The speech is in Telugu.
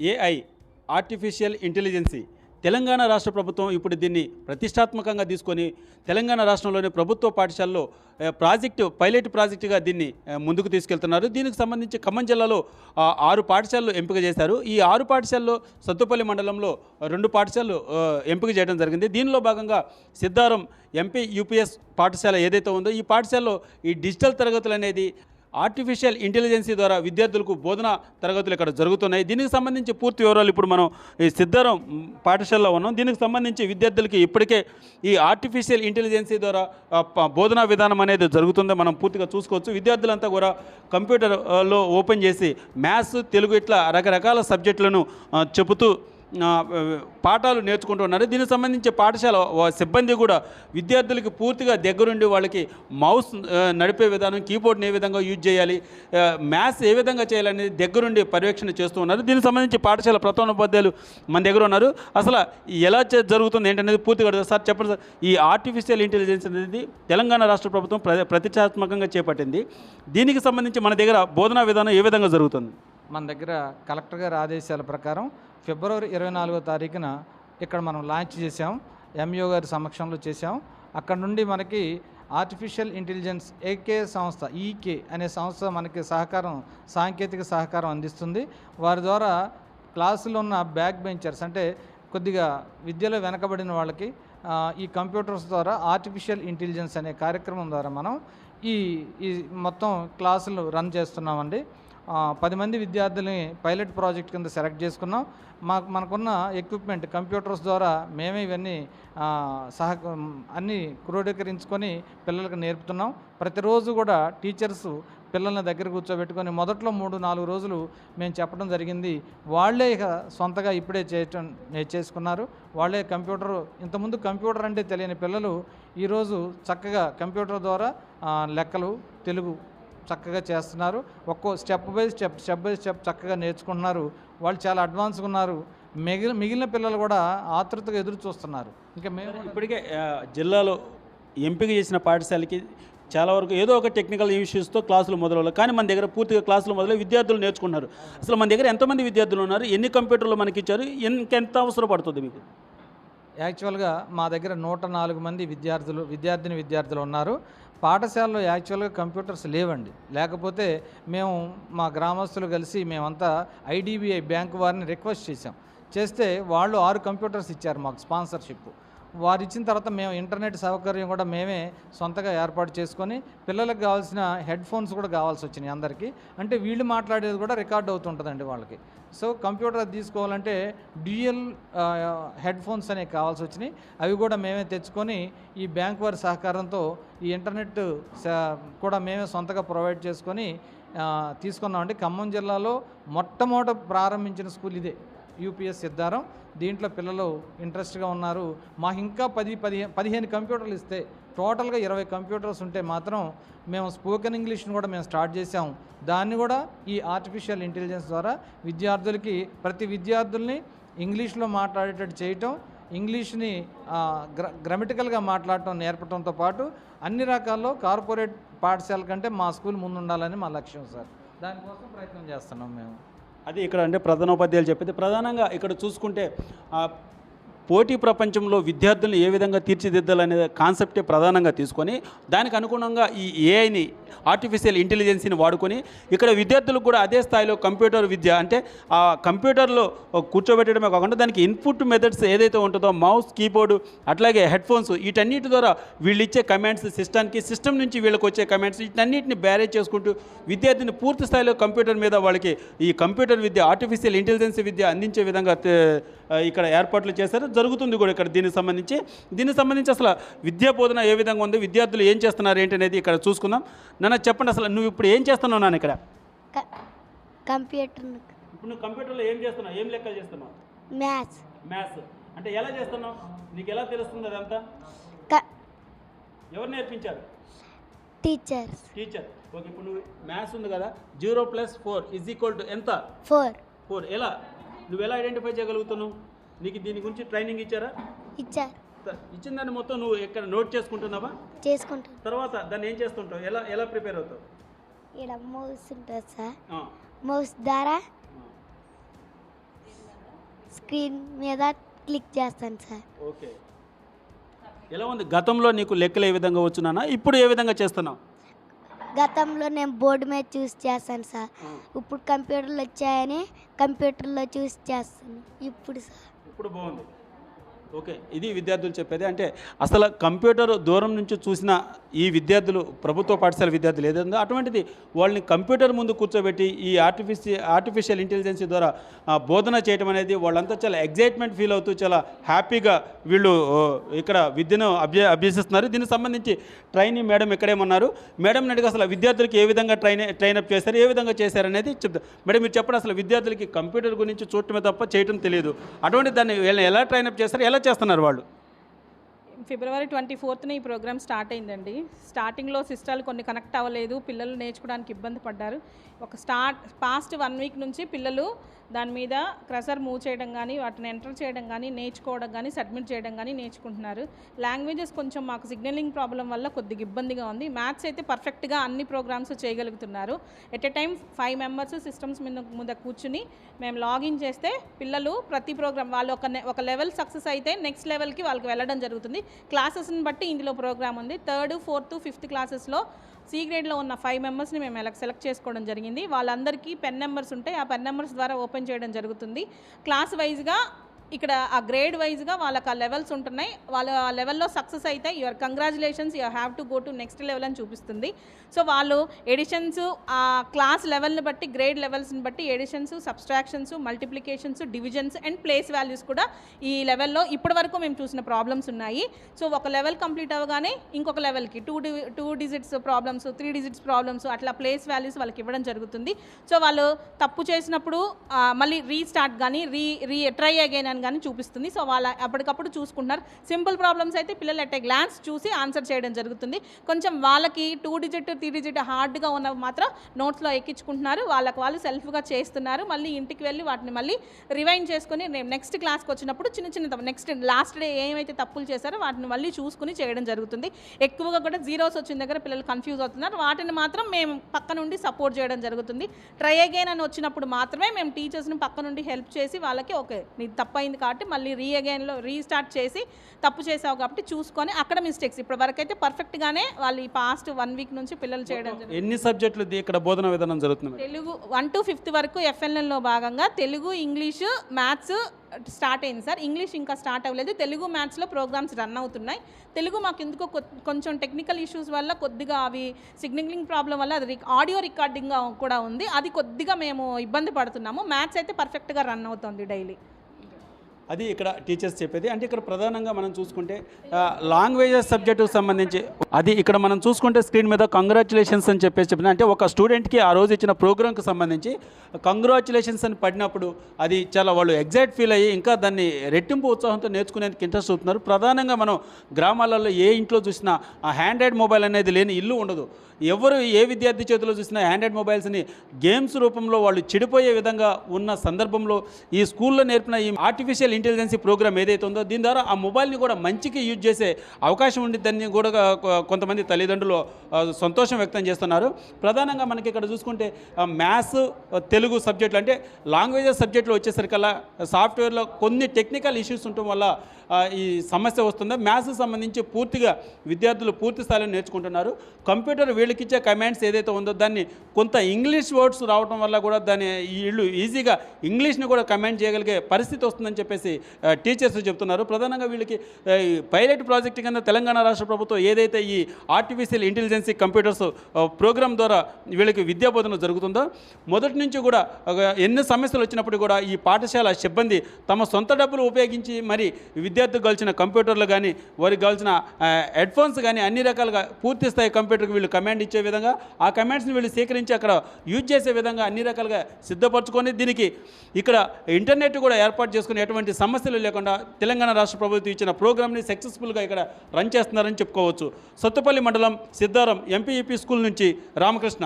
ఏఐ ఆర్టిఫిషియల్ ఇంటెలిజెన్సీ తెలంగాణ రాష్ట్ర ప్రభుత్వం ఇప్పుడు దీన్ని ప్రతిష్టాత్మకంగా తీసుకొని తెలంగాణ రాష్ట్రంలోని ప్రభుత్వ పాఠశాలలో ప్రాజెక్టు పైలట్ ప్రాజెక్టుగా దీన్ని ముందుకు తీసుకెళ్తున్నారు. దీనికి సంబంధించి ఖమ్మం జిల్లాలో ఆరు పాఠశాలలు ఎంపిక చేశారు. ఈ ఆరు పాఠశాలలో సత్తుపల్లి మండలంలో రెండు పాఠశాలలు ఎంపిక చేయడం జరిగింది. దీనిలో భాగంగా సిద్ధారం ఎంపీ యూపీఎస్ పాఠశాల ఏదైతే ఉందో ఈ పాఠశాలలో ఈ డిజిటల్ తరగతులు అనేది ఆర్టిఫిషియల్ ఇంటెలిజెన్సీ ద్వారా విద్యార్థులకు బోధన తరగతులు ఇక్కడ జరుగుతున్నాయి. దీనికి సంబంధించి పూర్తి వివరాలు ఇప్పుడు మనం ఈ సిద్ధరం పాఠశాలలో ఉన్నాం. దీనికి సంబంధించి విద్యార్థులకి ఇప్పటికే ఈ ఆర్టిఫిషియల్ ఇంటెలిజెన్సీ ద్వారా బోధనా విధానం అనేది జరుగుతుందో మనం పూర్తిగా చూసుకోవచ్చు. విద్యార్థులంతా కూడా కంప్యూటర్లో ఓపెన్ చేసి మ్యాథ్స్ తెలుగు ఇట్లా రకరకాల సబ్జెక్టులను చెబుతూ పాఠాలు నేర్చుకుంటున్నారు దీనికి సంబంధించి పాఠశాల సిబ్బంది కూడా విద్యార్థులకి పూర్తిగా దగ్గరుండి వాళ్ళకి మౌస్ నడిపే విధానం కీబోర్డ్ని ఏ విధంగా యూజ్ చేయాలి మ్యాథ్స్ ఏ విధంగా చేయాలనేది దగ్గరుండి పర్యవేక్షణ చేస్తూ ఉన్నారు. దీనికి సంబంధించి పాఠశాల ప్రధానోపాధ్యాయులు మన దగ్గర ఉన్నారు. అసలు ఎలా జరుగుతుంది ఏంటనేది పూర్తిగా సార్ చెప్పండి సార్. ఈ ఆర్టిఫిషియల్ ఇంటెలిజెన్స్ అనేది తెలంగాణ రాష్ట్ర ప్రభుత్వం ప్ర ప్రతిష్టాత్మకంగా చేపట్టింది. దీనికి సంబంధించి మన దగ్గర బోధనా విధానం ఏ విధంగా జరుగుతుంది? మన దగ్గర కలెక్టర్ గారి ఆదేశాల ప్రకారం ఫిబ్రవరి ఇరవై నాలుగో తారీఖున ఇక్కడ మనం లాంచ్ చేసాం ఎంఈఓ గారి సమక్షంలో చేసాం అక్కడ నుండి మనకి ఆర్టిఫిషియల్ ఇంటెలిజెన్స్ ఏకే సంస్థ ఈకే అనే సంస్థ మనకి సహకారం సాంకేతిక సహకారం అందిస్తుంది. వారి ద్వారా క్లాసులో ఉన్న బ్యాక్ బెంచర్స్ అంటే కొద్దిగా విద్యలో వెనకబడిన వాళ్ళకి ఈ కంప్యూటర్స్ ద్వారా ఆర్టిఫిషియల్ ఇంటెలిజెన్స్ అనే కార్యక్రమం ద్వారా మనం ఈ ఈ మొత్తం క్లాసులు రన్ చేస్తున్నామండి. పది మంది విద్యార్థుల్ని పైలట్ ప్రాజెక్ట్ కింద సెలెక్ట్ చేసుకున్నాం. మాకు మనకున్న ఎక్విప్మెంట్ కంప్యూటర్స్ ద్వారా మేమే ఇవన్నీ సహ అన్నీ క్రోడీకరించుకొని పిల్లలకు నేర్పుతున్నాం. ప్రతిరోజు కూడా టీచర్స్ పిల్లల్ని దగ్గర కూర్చోబెట్టుకొని మొదట్లో మూడు నాలుగు రోజులు మేము చెప్పడం జరిగింది. వాళ్ళే ఇక సొంతగా ఇప్పుడే చేయటం చేసుకున్నారు. వాళ్ళే కంప్యూటర్ ఇంతకుముందు కంప్యూటర్ అంటే తెలియని పిల్లలు ఈరోజు చక్కగా కంప్యూటర్ ద్వారా లెక్కలు తెలుగు చక్కగా చేస్తున్నారు. ఒక్కో step by step step by step చక్కగా నేర్చుకుంటున్నారు. వాళ్ళు చాలా అడ్వాన్స్గా ఉన్నారు. మిగిలిన మిగిలిన పిల్లలు కూడా ఆతృతగా ఎదురు చూస్తున్నారు. ఇంకా మేము ఇప్పటికే జిల్లాలో ఎంపిక చేసిన పాఠశాలకి చాలా వరకు ఏదో ఒక టెక్నికల్ ఇష్యూస్తో క్లాసులు మొదలవ్వాలి కానీ మన దగ్గర పూర్తిగా క్లాసులు మొదలై విద్యార్థులు నేర్చుకున్నారు అసలు మన దగ్గర ఎంతమంది విద్యార్థులు ఉన్నారు? ఎన్ని కంప్యూటర్లు మనకి ఇచ్చారు? ఇంకెంత అవసరం పడుతుంది మీకు? యాక్చువల్గా మా దగ్గర నూట నాలుగు మంది విద్యార్థులు విద్యార్థిని విద్యార్థులు ఉన్నారు. పాఠశాలలో యాక్చువల్గా కంప్యూటర్స్ లేవండి. లేకపోతే మేము మా గ్రామస్తులు కలిసి మేమంతా ఐడిబిఐ బ్యాంకు వారిని రిక్వెస్ట్ చేసాం చేస్తే వాళ్ళు ఆరు కంప్యూటర్స్ ఇచ్చారు మాకు స్పాన్సర్షిప్ వారు ఇచ్చిన తర్వాత మేము ఇంటర్నెట్ సౌకర్యం కూడా మేమే సొంతగా ఏర్పాటు చేసుకొని పిల్లలకు కావాల్సిన హెడ్ ఫోన్స్ కూడా కావాల్సి వచ్చినాయి అందరికీ. అంటే వీళ్ళు మాట్లాడేది కూడా రికార్డ్ అవుతుంటుందండి వాళ్ళకి. సో కంప్యూటర్ తీసుకోవాలంటే డ్యూయల్ హెడ్ ఫోన్స్ అనేవి కావాల్సి వచ్చినాయి. అవి కూడా మేమే తెచ్చుకొని ఈ బ్యాంక్ వారి సహకారంతో ఈ ఇంటర్నెట్ కూడా మేమే సొంతగా ప్రొవైడ్ చేసుకొని తీసుకున్నామండి. ఖమ్మం జిల్లాలో మొట్టమొదట ప్రారంభించిన స్కూల్ ఇదే. యూపీఎస్ సిద్ధారం. దీంట్లో పిల్లలు ఇంట్రెస్ట్గా ఉన్నారు. మాకు ఇంకా పది పదిహేను పదిహేను కంప్యూటర్లు ఇస్తే టోటల్గా ఇరవై కంప్యూటర్స్ ఉంటే మాత్రం మేము స్పోకెన్ ఇంగ్లీష్ని కూడా మేము స్టార్ట్ చేసాం దాన్ని కూడా ఈ ఆర్టిఫిషియల్ ఇంటెలిజెన్స్ ద్వారా విద్యార్థులకి ప్రతి విద్యార్థుల్ని ఇంగ్లీష్లో మాట్లాడేటట్టు చేయటం ఇంగ్లీష్ని గ్ర గ్రామటికల్గా మాట్లాడటం నేర్పడంతో పాటు అన్ని రకాల్లో కార్పొరేట్ పాఠశాల కంటే మా స్కూల్ ముందుండాలని మా లక్ష్యం సార్. దానికోసం ప్రయత్నం చేస్తున్నాం మేము. అది ఇక్కడ అంటే ప్రధానోపాధ్యాయులు చెప్పేది. ప్రధానంగా ఇక్కడ చూసుకుంటే పోటీ ప్రపంచంలో విద్యార్థులను ఏ విధంగా తీర్చిదిద్దాలనే కాన్సెప్టే ప్రధానంగా తీసుకొని దానికి అనుగుణంగా ఈ ఏఐని ఆర్టిఫిషియల్ ఇంటెలిజెన్సీని వాడుకొని ఇక్కడ విద్యార్థులకు కూడా అదే స్థాయిలో కంప్యూటర్ విద్య అంటే ఆ కంప్యూటర్లో కూర్చోబెట్టడమే కాకుండా దానికి ఇన్పుట్ మెథడ్స్ ఏదైతే ఉంటుందో మౌస్ కీబోర్డు అట్లాగే హెడ్ ఫోన్స్ వీటన్నిటి ద్వారా వీళ్ళు ఇచ్చే కమాండ్స్ సిస్టమ్కి సిస్టమ్ నుంచి వీళ్ళకి వచ్చే కమాండ్స్ వీటన్నిటిని బ్యారేజ్ చేసుకుంటూ విద్యార్థిని పూర్తి స్థాయిలో కంప్యూటర్ మీద వాళ్ళకి ఈ కంప్యూటర్ విద్య ఆర్టిఫిషియల్ ఇంటెలిజెన్స్ విద్య అందించే విధంగా ఇక్కడ ఏర్పాట్లు చేశారు. జరుగుతుంది కూడా ఇక్కడ దీనికి సంబంధించి. దీనికి సంబంధించి అసలు విద్యా బోధన ఏ విధంగా ఉంది? విద్యార్థులు ఏం చేస్తున్నారు ఏంటి అనేది ఇక్కడ చూసుకుందాం. నాన్న చెప్పండి అసలు నువ్వు ఇప్పుడు ఏం చేస్తున్నావు నాన్న ఇక్కడ? కంప్యూటర్. ఇప్పుడు నువ్వు కంప్యూటర్లో ఏం చేస్తున్నావు? ఏం లెక్కలు చేస్తున్నావు? మ్యాథ్స్. మ్యాథ్స్. అంటే ఎలా చేస్తున్నావు? నీకు ఎలా తెలుస్తుంది అదంతా? ఎవరు నేర్పించారు? టీచర్స్. టీచర్. ఓకే ఇప్పుడు నువ్వు మ్యాథ్స్ ఉంది కదా. Zero plus four is equal to ఎంత? ఫోర్. ఫోర్. ఎలా? నువ్వు ఎలా ఐడెంటిఫై చేయగలుగుతున్నావు? నీకు దీని గురించి ట్రైనింగ్ ఇచ్చారా? ఇచ్చారు. ఇచ్చిన దాన్ని మొత్తం నువ్వు ఎక్కడ నోట్ చేసుకుంటున్నావా? చేసుకుంటాను తర్వాత దాన్ని ఏం చేస్తుంటావు? ఎలా ఎలా ప్రిపేర్ అవుతావు? ఇక్కడ మౌస్ ఉంటుంది సార్. మౌస్ ద్వారా. స్క్రీన్ మీద క్లిక్ చేస్తాను సార్. ఓకే. ఎలా ఉంది? గతంలో నీకు లెక్కలు ఏ విధంగా వచ్చున్నానా ఇప్పుడు ఏ విధంగా చేస్తున్నావు? గతంలో నేను బోర్డు మీద చూసి చేస్తాను సార్. ఇప్పుడు కంప్యూటర్లు వచ్చాయని కంప్యూటర్లో చూసి చేస్తాను. ఇప్పుడు సార్. ఇప్పుడు బాగుంది. ఓకే. ఇది విద్యార్థులు చెప్పేది అంటే అసలు కంప్యూటర్ దూరం నుంచి చూసిన ఈ విద్యార్థులు ప్రభుత్వ పాఠశాల విద్యార్థులు ఏదైందో అటువంటిది వాళ్ళని కంప్యూటర్ ముందు కూర్చోబెట్టి ఈ ఆర్టిఫిషియల్ ఆర్టిఫిషియల్ ఇంటెలిజెన్స్ ద్వారా బోధన చేయడం అనేది వాళ్ళంతా చాలా ఎగ్జైట్మెంట్ ఫీల్ అవుతూ చాలా హ్యాపీగా వీళ్ళు ఇక్కడ విద్యను అభ్య అభ్యసిస్తున్నారు. దీనికి సంబంధించి ట్రైనింగ్ మేడం ఇక్కడేమన్నారు మేడం నడికి అసలు విద్యార్థులకి ఏ విధంగా ట్రైన్ ట్రైనప్ చేశారు? ఏ విధంగా చేశారనేది చెప్తారు మేడం మీరు చెప్పండి అసలు విద్యార్థులకి కంప్యూటర్ గురించి చూడటమే తప్ప చేయటం తెలియదు. అటువంటి దాన్ని వీళ్ళని ఎలా ట్రైనప్ చేస్తారు? ఎలా చేస్తున్నారు వాళ్ళు? ఫిబ్రవరి ట్వంటీ ఫోర్త్న ఈ ప్రోగ్రామ్ స్టార్ట్ అయిందండి. స్టార్టింగ్లో సిస్టాలు కొన్ని కనెక్ట్ అవ్వలేదు పిల్లలు నేర్చుకోవడానికి ఇబ్బంది పడ్డారు. ఒక స్టార్ట్ పాస్ట్ వన్ వీక్ నుంచి పిల్లలు దాని మీద క్రసర్ మూవ్ చేయడం కానీ వాటిని ఎంటర్ చేయడం కానీ నేర్చుకోవడం కానీ సబ్మిట్ చేయడం కానీ నేర్చుకుంటున్నారు. లాంగ్వేజెస్ కొంచెం మాకు సిగ్నలింగ్ ప్రాబ్లం వల్ల కొద్దిగా ఇబ్బందిగా ఉంది. మ్యాథ్స్ అయితే పర్ఫెక్ట్గా అన్ని ప్రోగ్రామ్స్ చేయగలుగుతున్నారు. At a time five members systems మీద ముందు కూర్చుని మేము లాగిన్ చేస్తే పిల్లలు ప్రతి ప్రోగ్రామ్ వాళ్ళు ఒక నె- ఒక లెవెల్ సక్సెస్ అయితే నెక్స్ట్ లెవెల్కి వాళ్ళకి వెళ్ళడం జరుగుతుంది. క్లాసెస్ని బట్టి ఇందులో ప్రోగ్రామ్ ఉంది. థర్డ్ ఫోర్త్ ఫిఫ్త్ క్లాసెస్లో సి గ్రేడ్లో ఉన్న ఫైవ్ మెంబర్స్ని మేము ఎలా సెలెక్ట్ చేసుకోవడం జరిగింది. వాళ్ళందరికీ పెన్ నెంబర్స్ ఉంటాయి ఆ పెన్ నెంబర్స్ ద్వారా ఓపెన్ చేయడం జరుగుతుంది. క్లాస్ వైజ్గా ఇక్కడ ఆ గ్రేడ్ వైజ్గా వాళ్ళకి ఆ లెవెల్స్ ఉంటున్నాయి. వాళ్ళ ఆ లెవెల్లో సక్సెస్ అయితే your congratulations you have to go to next level అని చూపిస్తుంది. సో వాళ్ళు ఎడిషన్స్ ఆ క్లాస్ లెవెల్ని బట్టి గ్రేడ్ లెవెల్స్ని బట్టి additions subtractions multiplications divisions and place values కూడా ఈ లెవెల్లో ఇప్పటి వరకు మేము చూసిన ప్రాబ్లమ్స్ ఉన్నాయి. సో ఒక లెవెల్ కంప్లీట్ అవ్వగానే ఇంకొక లెవెల్కి two D two digits problems three digits problems అట్లా ప్లేస్ వాల్యూస్ వాళ్ళకి ఇవ్వడం జరుగుతుంది. సో వాళ్ళు తప్పు చేసినప్పుడు మళ్ళీ రీస్టార్ట్ కానీ రీ రీ ట్రై అగైన్ అని కానీ చూపిస్తుంది. సో వాళ్ళ అప్పటికప్పుడు చూసుకుంటున్నారు. సింపుల్ ప్రాబ్లమ్స్ అయితే పిల్లలు అట్ ఏ గ్లాన్స్ చూసి ఆన్సర్ చేయడం జరుగుతుంది. కొంచెం వాళ్ళకి టూ డిజిట్ త్రీ డిజిట్ హార్డ్గా ఉన్నవి మాత్రం నోట్స్లో ఎక్కించుకుంటున్నారు. వాళ్ళకి వాళ్ళు సెల్ఫ్గా చేస్తున్నారు. మళ్ళీ ఇంటికి వెళ్ళి వాటిని మళ్ళీ రివైండ్ చేసుకుని నెక్స్ట్ క్లాస్కి వచ్చినప్పుడు చిన్న చిన్న నెక్స్ట్ లాస్ట్ డే ఏమైతే తప్పులు చేశారో వాటిని మళ్ళీ చూసుకుని చేయడం జరుగుతుంది. ఎక్కువగా కూడా జీరోస్ వచ్చిన దగ్గర పిల్లలు కన్ఫ్యూజ్ అవుతున్నారు. వాటిని మాత్రం మేము పక్క నుండి సపోర్ట్ చేయడం జరుగుతుంది. ట్రై అగైన్ అని వచ్చినప్పుడు మాత్రమే మేము టీచర్స్ని పక్క నుండి హెల్ప్ చేసి వాళ్ళకి ఓకే నీది తప్పైంది కాబట్టి మళ్ళీ రీ అగైన్లో రీస్టార్ట్ చేసి తప్పు చేసావు కాబట్టి చూసుకొని అక్కడ మిస్టేక్స్ ఇప్పటి వరకు అయితే పర్ఫెక్ట్గానే వాళ్ళు ఈ పాస్ట్ వన్ వీక్ నుంచి పిల్లలు చేయడం ఎన్ని సబ్జెక్టులు ఇక్కడ బోధన విధానం జరుగుతుంది? తెలుగు వన్ టు ఫిఫ్త్ వరకు ఎఫ్ఎల్ఎన్లో భాగంగా తెలుగు ఇంగ్లీషు మ్యాథ్స్ స్టార్ట్ అయింది సార్. ఇంగ్లీష్ ఇంకా స్టార్ట్ అవ్వలేదు. తెలుగు మ్యాథ్స్లో ప్రోగ్రామ్స్ రన్ అవుతున్నాయి. తెలుగు మాకు ఎందుకో కొంచెం టెక్నికల్ ఇష్యూస్ వల్ల కొద్దిగా అవి సిగ్నలింగ్ ప్రాబ్లం వల్ల అది ఆడియో రికార్డింగ్ కూడా ఉంది. అది కొద్దిగా మేము ఇబ్బంది పడుతున్నాము. మ్యాథ్స్ అయితే పర్ఫెక్ట్గా రన్ అవుతుంది డైలీ అది ఇక్కడ టీచర్స్ చెప్పేది. అంటే ఇక్కడ ప్రధానంగా మనం చూసుకుంటే లాంగ్వేజెస్ సబ్జెక్టుకు సంబంధించి అది ఇక్కడ మనం చూసుకుంటే స్క్రీన్ మీద కంగ్రాచులేషన్స్ అని చెప్పేసి చెప్పింది అంటే ఒక స్టూడెంట్కి ఆ రోజు ఇచ్చిన ప్రోగ్రామ్కి సంబంధించి కంగ్రాచులేషన్స్ అని పడినప్పుడు అది చాలా వాళ్ళు ఎగ్జైట్ ఫీల్ అయ్యి ఇంకా దాన్ని రెట్టింపు ఉత్సాహంతో నేర్చుకునేందుకు ఇంట్రెస్ట్ చూపుతున్నారు. ప్రధానంగా మనం గ్రామాలలో ఏ ఇంట్లో చూసినా ఆ హ్యాండ్రాయిడ్ మొబైల్ అనేది లేని ఇల్లు ఉండదు. ఎవరు ఏ విద్యార్థి చేతిలో చూసినా హ్యాండ్రైడ్ మొబైల్స్ని గేమ్స్ రూపంలో వాళ్ళు చెడిపోయే విధంగా ఉన్న సందర్భంలో ఈ స్కూల్లో నేర్పిన ఈ ఆర్టిఫిషియల్ ఇంటెలిజెన్సీ ప్రోగ్రామ్ ఏదైతే ఉందో దీని ద్వారా ఆ మొబైల్ని కూడా మంచికి యూజ్ చేసే అవకాశం ఉండిద్దని కూడా కొంతమంది తల్లిదండ్రులు సంతోషం వ్యక్తం చేస్తున్నారు. ప్రధానంగా మనకి ఇక్కడ చూసుకుంటే మ్యాథ్స్ తెలుగు సబ్జెక్టులు అంటే లాంగ్వేజెస్ సబ్జెక్టులు వచ్చేసరికల్లా సాఫ్ట్వేర్లో కొన్ని టెక్నికల్ ఇష్యూస్ ఉండటం వల్ల ఈ సమస్య వస్తుంది. మ్యాథ్స్ సంబంధించి పూర్తిగా విద్యార్థులు పూర్తి స్థాయిలో నేర్చుకుంటున్నారు. కంప్యూటర్ వీళ్ళకిచ్చే కమాండ్స్ ఏదైతే ఉందో దాన్ని కొంత ఇంగ్లీష్ వర్డ్స్ రావడం వల్ల కూడా దాన్ని వీళ్ళు ఈజీగా ఇంగ్లీష్ని కూడా కమాండ్ చేయగలిగే పరిస్థితి వస్తుందని చెప్పేసి టీచర్స్ చెప్తున్నారు. ప్రధానంగా వీళ్ళకి పైలట్ ప్రాజెక్ట్ కింద తెలంగాణ రాష్ట్ర ప్రభుత్వం ఏదైతే ఈ ఆర్టిఫిషియల్ ఇంటెలిజెన్సీ కంప్యూటర్స్ ప్రోగ్రామ్ ద్వారా వీళ్ళకి విద్యా బోధన జరుగుతుందో మొదటి నుంచి కూడా ఎన్ని సమస్యలు వచ్చినప్పుడు కూడా ఈ పాఠశాల సిబ్బంది తమ సొంత డబ్బులు ఉపయోగించి మరి విద్యార్థులు కావాల్సిన కంప్యూటర్లు కానీ వారికి కావాల్సిన హెడ్ఫోన్స్ కానీ అన్ని రకాలుగా పూర్తి స్థాయి కంప్యూటర్కి వీళ్ళు కమాండ్ ఇచ్చే విధంగా ఆ కమెంట్స్ని వీళ్ళు సేకరించి అక్కడ యూజ్ చేసే విధంగా అన్ని రకాలుగా సిద్ధపరచుకొని దీనికి ఇక్కడ ఇంటర్నెట్ కూడా ఏర్పాటు చేసుకుని ఎటువంటి సమస్యలు లేకుండా తెలంగాణ రాష్ట్ర ప్రభుత్వం ఇచ్చిన ప్రోగ్రామ్ని సక్సెస్ఫుల్గా ఇక్కడ రన్ చేస్తున్నారని చెప్పుకోవచ్చు. సత్తుపల్లి మండలం సిద్ధారం ఎంపీఈపీ స్కూల్ నుంచి రామకృష్ణ.